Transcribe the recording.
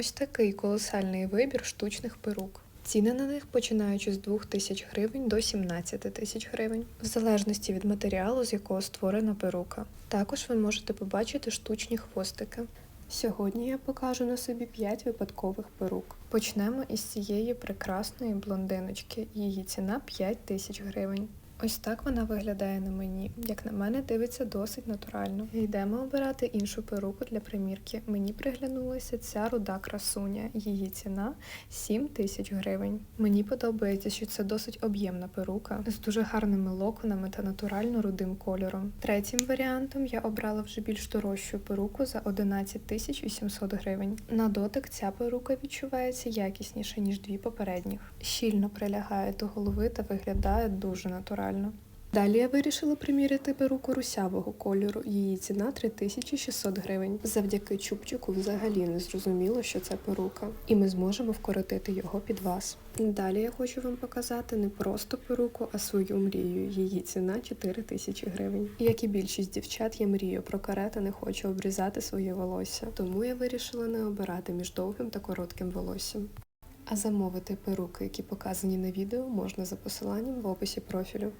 Ось такий колосальний вибір штучних перук. Ціни на них починаючи з 2 тисяч гривень до 17 тисяч гривень, в залежності від матеріалу, з якого створена перука. Також ви можете побачити штучні хвостики. Сьогодні я покажу на собі 5 випадкових перук. Почнемо із цієї прекрасної блондиночки. Її ціна 5 тисяч гривень. Ось так вона виглядає на мені. Як на мене, дивиться досить натурально. Йдемо обирати іншу перуку для примірки. Мені приглянулася ця руда красуня. Її ціна 7 тисяч гривень. Мені подобається, що це досить об'ємна перука з дуже гарними локонами та натурально рудим кольором. Третім варіантом я обрала вже більш дорожчу перуку за 11 тисяч 800 гривень. На дотик ця перука відчувається якісніше ніж дві попередніх. Щільно прилягає до голови та виглядає дуже натурально. Далі я вирішила приміряти перуку русявого кольору. Її ціна 3600 гривень. Завдяки чубчику взагалі не зрозуміло, що це перука, і ми зможемо вкоротити його під вас. Далі я хочу вам показати не просто перуку, а свою мрію. Її ціна 4000 гривень. Як і більшість дівчат, я мрію про каре не хочу обрізати своє волосся. Тому я вирішила не обирати між довгим та коротким волоссям. А замовити перуки, які показані на відео, можна за посиланням в описі профілю.